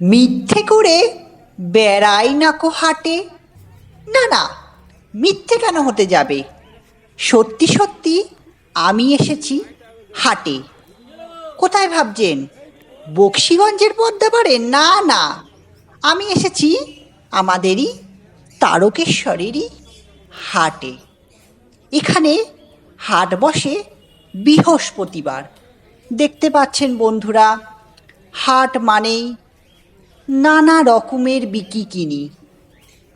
মিথ্যে করে বেড়াই নাকো হাটে। না না, মিথ্যে কেন হতে যাবে? সত্যি সত্যি, আমি এসেছি হাটে। কোথায় ভাবছেন? বক্সিগঞ্জের পদ্মাপাড়ে না না, আমি এসেছি আমাদেরই তারকেশ্বরেরই হাটে। এখানে হাট বসে বৃহস্পতিবার। দেখতে পাচ্ছেন বন্ধুরা, হাট মানেই নানা রকমের বিকি কিনি।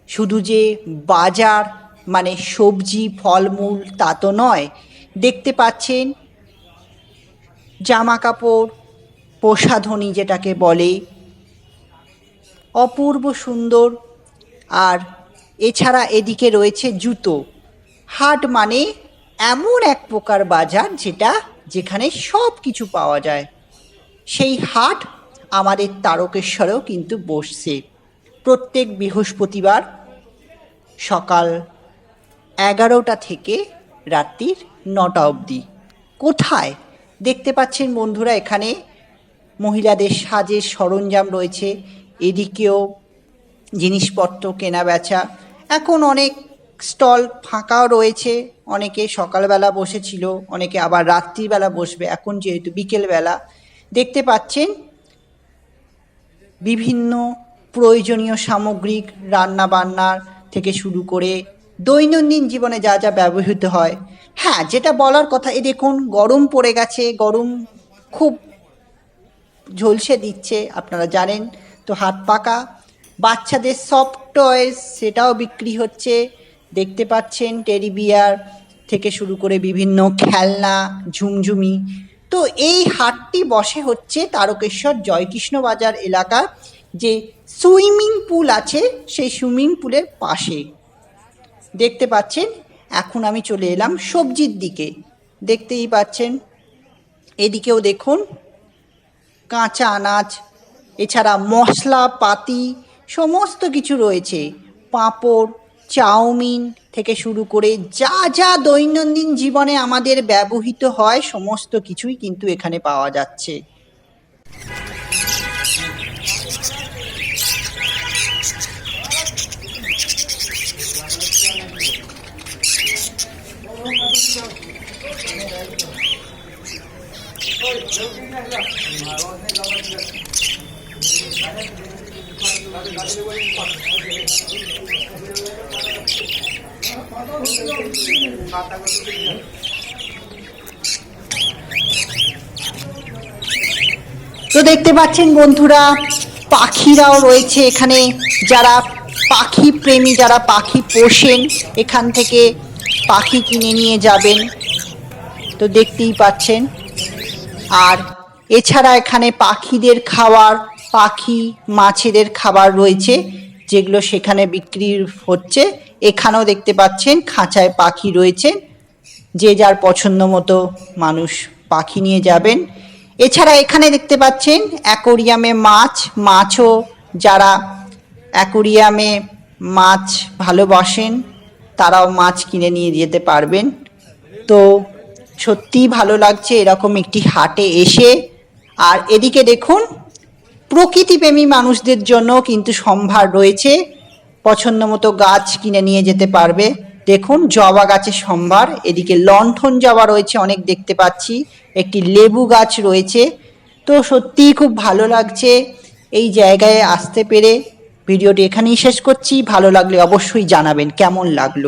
শুধু যে বাজার মানে সবজি, ফলমূল, তা তো নয়। দেখতে পাচ্ছেন জামা কাপড় প্রসাধনী যেটাকে বলে, অপূর্ব সুন্দর। আর এছাড়া এদিকে রয়েছে জুতো। হাট মানে এমন এক প্রকার বাজার যেটা যেখানে সব কিছু পাওয়া যায়। সেই হাট আমাদের তারকেশ্বরেও কিন্তু বসছে। প্রত্যেক বৃহস্পতিবার সকাল এগারোটা থেকে রাত্রির নটা অবধি। কোথায়? দেখতে পাচ্ছেন বন্ধুরা এখানে মহিলাদের সাজের সরঞ্জাম রয়েছে, এদিকেও জিনিসপত্র কেনা বেচা এখন অনেক স্টল ফাঁকাও রয়েছে, অনেকে সকালবেলা বসেছিল, অনেকে আবার রাত্রিবেলা বসবে, এখন যেহেতু বিকেলবেলা। দেখতে পাচ্ছেন বিভিন্ন প্রয়োজনীয় সামগ্রিক রান্না বান্নার থেকে শুরু করে দৈনন্দিন জীবনে যা যা ব্যবহৃত হয়। হ্যাঁ যেটা বলার কথা, এ দেখুন, গরম পড়ে গেছে, গরম খুব ঝলসে দিচ্ছে, আপনারা জানেন। তো হাত পাকা, বাচ্চাদের সফট টয়েস সেটাও বিক্রি হচ্ছে। দেখতে পাচ্ছেন টেডি বিয়ার থেকে শুরু করে বিভিন্ন খেলনা, ঝুমঝুমি তো এই হাটটি বসে হচ্ছে তারকেশ্বর জয়কৃষ্ণ বাজার এলাকার যে সুইমিং পুল আছে সেই সুইমিং পুলের পাশে। দেখতে পাচ্ছেন, এখন আমি চলে এলাম সবজির দিকে। দেখতেই পাচ্ছেন, এদিকেও দেখুন, কাঁচা আনাজ, এছাড়া মশলা পাতি সমস্ত কিছু রয়েছে। পাঁপড়, চাউমিন থেকে শুরু করে যা যা দৈনন্দিন জীবনে আমাদের ব্যবহৃত হয়, সমস্ত কিছুই কিন্তু এখানে পাওয়া যাচ্ছে। তো দেখতে পাচ্ছেন বন্ধুরা, পাখিরাও রয়েছে এখানে। যারা পাখি প্রেমী, যারা পাখি পোষেন, এখান থেকে পাখি কিনে নিয়ে যাবেন। তো দেখতেই পাচ্ছেন। আর এছাড়া এখানে পাখিদের খাবার পাখি মাছেদের খাবার রয়েছে, যেগুলো সেখানে বিক্রি হচ্ছে। এখানেও দেখতে পাচ্ছেন খাঁচায় পাখি রয়েছে। যে যার পছন্দ মতো মানুষ পাখি নিয়ে যাবেন। এছাড়া এখানে দেখতে পাচ্ছেন অ্যাকোরিয়ামে মাছ, মাছও যারা অ্যাকোরিয়ামে মাছ ভালোবাসেন, তারাও মাছ কিনে নিয়ে যেতে পারবেন। তো সত্যিই ভালো লাগছে এরকম একটি হাটে এসে। আর এদিকে দেখুন, প্রকৃতিপ্রেমী মানুষদের জন্য কিন্তু সম্ভার রয়েছে। পছন্দ মতো গাছ কিনে নিয়ে যেতে পারবে। দেখুন, জবা গাছের সম্ভার। এদিকে লণ্ঠন জবা রয়েছে, অনেক দেখতে পাচ্ছি। একটি লেবু গাছ রয়েছে। তো সত্যিই খুব ভালো লাগছে এই জায়গায় আসতে পেরে। ভিডিওটি এখানেই শেষ করছি। ভালো লাগলে অবশ্যই জানাবেন, কেমন লাগল?